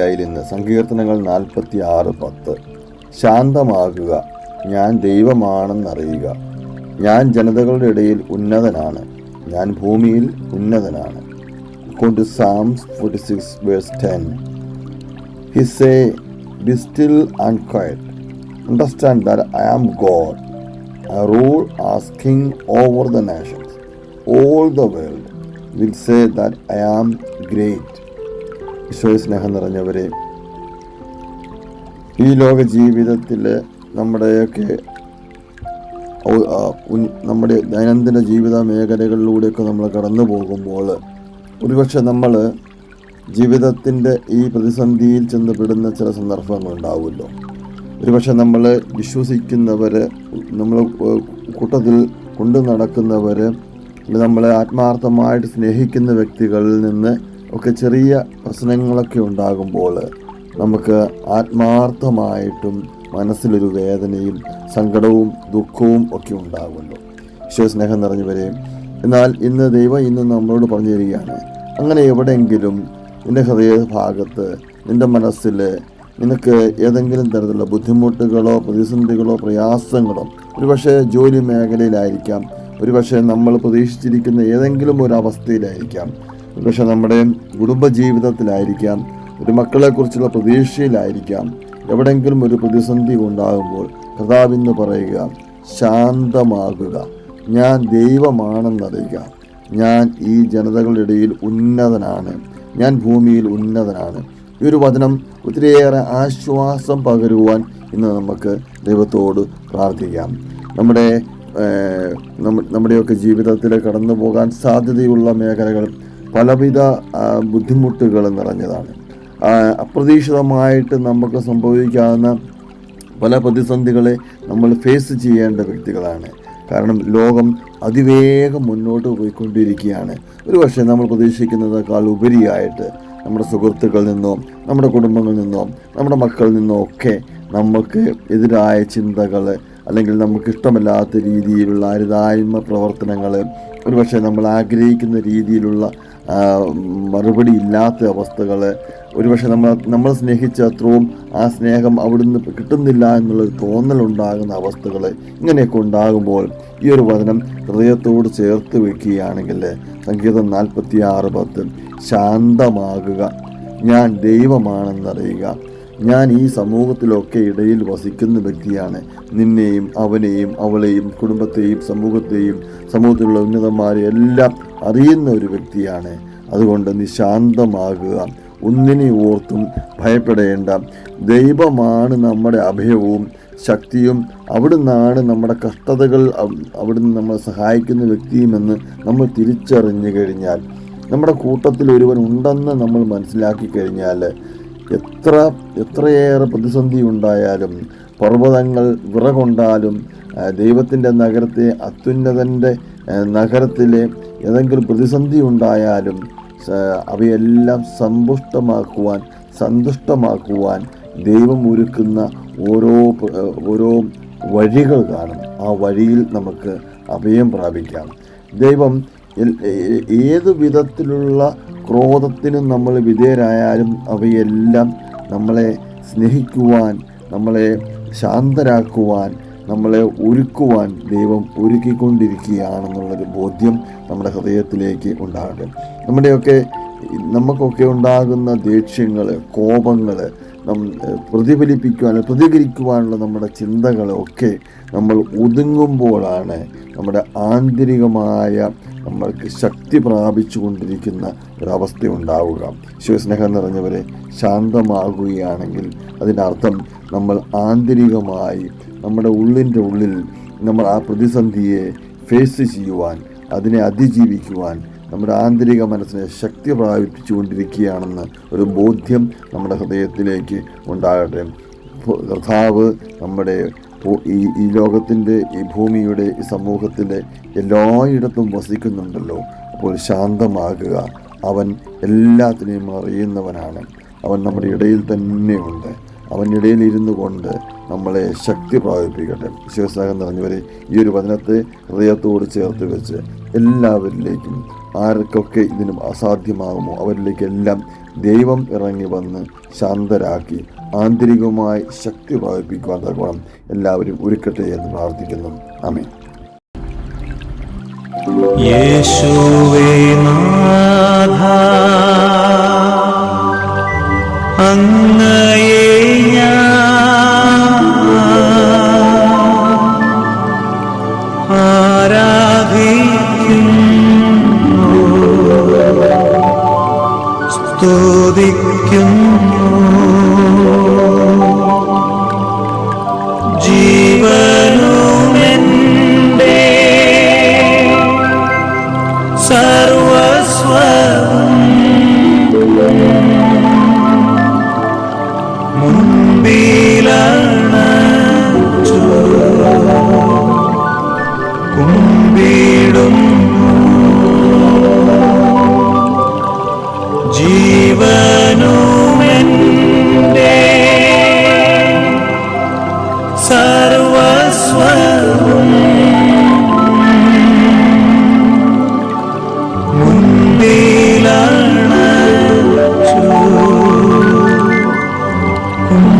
അധ്യായയിൽ നിന്ന് സങ്കീർത്തനങ്ങൾ നാൽപ്പത്തി ആറ് പത്ത്. ശാന്തമാകുക. ഞാൻ ദൈവമാണെന്നറിയുക. ഞാൻ ജനതകളുടെ ഇടയിൽ ഉന്നതനാണ്. ഞാൻ ഭൂമിയിൽ ഉന്നതനാണ്. കൊണ്ട് Psalms forty six verse ten his a be still and quiet understand that I am God I rule as king over the nations all the world will say that I am great ഈശോയെ സ്നേഹം നിറഞ്ഞവരെ ഈ ലോക ജീവിതത്തിൽ നമ്മുടെയൊക്കെ നമ്മുടെ ദൈനംദിന ജീവിത മേഖലകളിലൂടെയൊക്കെ നമ്മൾ കടന്നു പോകുമ്പോൾ ഒരുപക്ഷെ നമ്മൾ ജീവിതത്തിന്റെ ഈ പ്രതിസന്ധിയിൽ ചെന്നപ്പെടുന്ന ചില സന്ദർഭങ്ങൾ ഉണ്ടാവുമല്ലോ ഒരുപക്ഷെ നമ്മൾ വിശ്വസിക്കുന്നവർ നമ്മൾ കൂട്ടത്തിൽ കൊണ്ടു നടക്കുന്നവർ നമ്മളെ ആത്മാർത്ഥമായിട്ട് സ്നേഹിക്കുന്ന വ്യക്തികളിൽ നിന്ന് ഒക്കെ ചെറിയ പ്രശ്നങ്ങളൊക്കെ ഉണ്ടാകുമ്പോൾ നമുക്ക് ആത്മാർത്ഥമായിട്ടും മനസ്സിലൊരു വേദനയും സങ്കടവും ദുഃഖവും ഒക്കെ ഉണ്ടാകുമല്ലോ. ഈശോ സ്നേഹം നിറഞ്ഞവരെ എന്നാൽ ഇന്ന് ദൈവം ഇന്ന് നമ്മളോട് പറഞ്ഞു തരികയാണ് അങ്ങനെ എവിടെയെങ്കിലും നിന്റെ ഹൃദയ ഭാഗത്ത് നിന്റെ മനസ്സിൽ നിനക്ക് ഏതെങ്കിലും തരത്തിലുള്ള ബുദ്ധിമുട്ടുകളോ പ്രതിസന്ധികളോ പ്രയാസങ്ങളോ ഒരുപക്ഷെ ജോലി മേഖലയിലായിരിക്കാം ഒരുപക്ഷെ നമ്മൾ പ്രതീക്ഷിച്ചിരിക്കുന്ന ഏതെങ്കിലും ഒരു അവസ്ഥയിലായിരിക്കാം ഒരുപക്ഷെ നമ്മുടെ കുടുംബജീവിതത്തിലായിരിക്കാം ഒരു മക്കളെക്കുറിച്ചുള്ള പ്രതീക്ഷയിലായിരിക്കാം എവിടെയെങ്കിലും ഒരു പ്രതിസന്ധി ഉണ്ടാകുമ്പോൾ കഥാവിന്ന് പറയുക ശാന്തമാകുക. ഞാൻ ദൈവമാണെന്നറിയുക. ഞാൻ ഈ ജനതകളുടെ ഇടയിൽ ഉന്നതനാണ്. ഞാൻ ഭൂമിയിൽ ഉന്നതനാണ്. ഈ ഒരു വചനം ഒത്തിരിയേറെ ആശ്വാസം പകരുവാൻ ഇന്ന് നമുക്ക് ദൈവത്തോട് പ്രാർത്ഥിക്കാം. നമ്മുടെ നമ്മുടെയൊക്കെ ജീവിതത്തിൽ കടന്നു പോകാൻ സാധ്യതയുള്ള മേഖലകൾ പലവിധ ബുദ്ധിമുട്ടുകൾ നിറഞ്ഞതാണ്. അപ്രതീക്ഷിതമായിട്ട് നമുക്ക് സംഭവിക്കാവുന്ന പല പ്രതിസന്ധികളെ നമ്മൾ ഫേസ് ചെയ്യേണ്ട വ്യക്തികളാണ്. കാരണം ലോകം അതിവേഗം മുന്നോട്ട് പോയിക്കൊണ്ടിരിക്കുകയാണ്. ഒരു പക്ഷേ നമ്മൾ പ്രതീക്ഷിക്കുന്നതിനേക്കാൾ ഉപരിയായിട്ട് നമ്മുടെ സുഹൃത്തുക്കളിൽ നിന്നോ നമ്മുടെ കുടുംബങ്ങളിൽ നിന്നോ നമ്മുടെ മക്കളിൽ നിന്നോ ഒക്കെ നമുക്ക് എതിരായ ചിന്തകൾ അല്ലെങ്കിൽ നമുക്ക് ഇഷ്ടമല്ലാത്ത രീതിയിലുള്ള അരുതായ്മ പ്രവർത്തനങ്ങൾ ഒരുപക്ഷെ നമ്മൾ ആഗ്രഹിക്കുന്ന രീതിയിലുള്ള മറുപടി ഇല്ലാത്ത അവസ്ഥകൾ ഒരുപക്ഷെ നമ്മൾ നമ്മൾ സ്നേഹിച്ച അത്രയും ആ സ്നേഹം അവിടുന്ന് കിട്ടുന്നില്ല എന്നുള്ളൊരു തോന്നലുണ്ടാകുന്ന അവസ്ഥകൾ ഇങ്ങനെയൊക്കെ ഉണ്ടാകുമ്പോൾ ഈ ഒരു വചനം ഹൃദയത്തോട് ചേർത്ത് വെക്കുകയാണെങ്കിൽ സംഗീതം നാൽപ്പത്തി ആറ് പത്ത് ശാന്തമാകുക. ഞാൻ ദൈവമാണെന്നറിയുക. ഞാൻ ഈ സമൂഹത്തിലൊക്കെ ഇടയിൽ വസിക്കുന്ന വ്യക്തിയാണ്. നിന്നെയും അവനെയും അവളെയും കുടുംബത്തെയും സമൂഹത്തെയും സമൂഹത്തിലുള്ള ഉന്നതന്മാരെ എല്ലാം അറിയുന്ന ഒരു വ്യക്തിയാണ്. അതുകൊണ്ട് നീ ശാന്തമാകുക ഒന്നിനെ ഓർത്തും ഭയപ്പെടേണ്ട. ദൈവമാണ് നമ്മുടെ അഭയവും ശക്തിയും. അവിടുന്നാണ് നമ്മുടെ കഷ്ടതകൾ അവ- അവിടുന്ന് നമ്മളെ സഹായിക്കുന്ന വ്യക്തിയുമെന്ന് നമ്മൾ തിരിച്ചറിഞ്ഞു കഴിഞ്ഞാൽ നമ്മുടെ കൂട്ടത്തിൽ ഒരുവൻ ഉണ്ടെന്ന് നമ്മൾ മനസ്സിലാക്കി കഴിഞ്ഞാൽ എത്ര എത്രയേറെ പ്രതിസന്ധി ഉണ്ടായാലും പർവതങ്ങൾ വിറകൊണ്ടാലും ദൈവത്തിന്റെ നഗരത്തെ അത്യുന്നതന്റെ നഗരത്തിലെ ഏതെങ്കിലും പ്രതിസന്ധി ഉണ്ടായാലും അവയെല്ലാം സമ്പുഷ്ടമാക്കുവാൻ സന്തുഷ്ടമാക്കുവാൻ ദൈവം ഒരുക്കുന്ന ഓരോ ഓരോ വഴികൾ കാണും. ആ വഴിയിൽ നമുക്ക് അഭയം പ്രാപിക്കാം. ദൈവം ഏത് വിധത്തിലുള്ള ക്രോധത്തിനും നമ്മൾ വിധേയരായാലും അവയെല്ലാം നമ്മളെ സ്നേഹിക്കുവാൻ നമ്മളെ ശാന്തരാക്കുവാൻ നമ്മളെ ഒരുക്കുവാൻ ദൈവം ഒരുക്കിക്കൊണ്ടിരിക്കുകയാണെന്നുള്ളൊരു ബോധ്യം നമ്മുടെ ഹൃദയത്തിലേക്ക് ഉണ്ടാകട്ടെ. നമ്മുടെയൊക്കെ നമുക്കൊക്കെ ഉണ്ടാകുന്ന ദേഷ്യങ്ങൾ കോപങ്ങൾ നം പ്രതിഫലിപ്പിക്കുവാൻ പ്രതികരിക്കുവാനുള്ള നമ്മുടെ ചിന്തകളൊക്കെ നമ്മൾ ഒതുങ്ങുമ്പോഴാണ് നമ്മുടെ ആന്തരികമായ നമ്മൾക്ക് ശക്തി പ്രാപിച്ചു കൊണ്ടിരിക്കുന്ന ഒരവസ്ഥ ഉണ്ടാവുക. ശിവസ്നേഹം നിറഞ്ഞവരെ ശാന്തമാകുകയാണെങ്കിൽ അതിന്റെ അർത്ഥം നമ്മൾ ആന്തരികമായി നമ്മുടെ ഉള്ളിന്റെ ഉള്ളിൽ നമ്മൾ ആ പ്രതിസന്ധിയെ ഫേസ് ചെയ്യുവാൻ അതിനെ അതിജീവിക്കുവാൻ നമ്മുടെ ആന്തരിക മനസ്സിനെ ശക്തി പ്രാപിപ്പിച്ചുകൊണ്ടിരിക്കുകയാണെന്ന് ഒരു ബോധ്യം നമ്മുടെ ഹൃദയത്തിലേക്ക് ഉണ്ടാകട്ടെ. കർത്താവ് നമ്മുടെ ഈ ഈ ലോകത്തിന്റെ ഈ ഭൂമിയുടെ ഈ സമൂഹത്തിന്റെ എല്ലായിടത്തും വസിക്കുന്നുണ്ടല്ലോ. അപ്പോൾ ശാന്തമാകുക. അവൻ എല്ലാത്തിനെയും അറിയുന്നവനാണ്. അവൻ നമ്മുടെ ഇടയിൽ തന്നെയുണ്ട്. അവനിടയിൽ ഇരുന്നു കൊണ്ട് നമ്മളെ ശക്തി പ്രാപിപ്പിക്കട്ടെ. വിശ്വാസകം നിറഞ്ഞവരെ ഈ ഒരു വചനത്തെ ഹൃദയത്തോട് ചേർത്ത് വെച്ച് എല്ലാവരിലേക്കും ആർക്കൊക്കെ ഇതിനും അസാധ്യമാകുമോ അവരിലേക്കെല്ലാം ദൈവം ഇറങ്ങി വന്ന് ശാന്തരാക്കി ആന്തരികമായി ശക്തി പ്രാപിപ്പിക്കുവാൻ തക്കോണം എല്ലാവരും ഒരുക്കട്ടെ എന്ന് പ്രാർത്ഥിക്കുന്നു. അമേ ആരാധിക്കുന്നു സ്തുതിക്കുന്നു. Mm-hmm.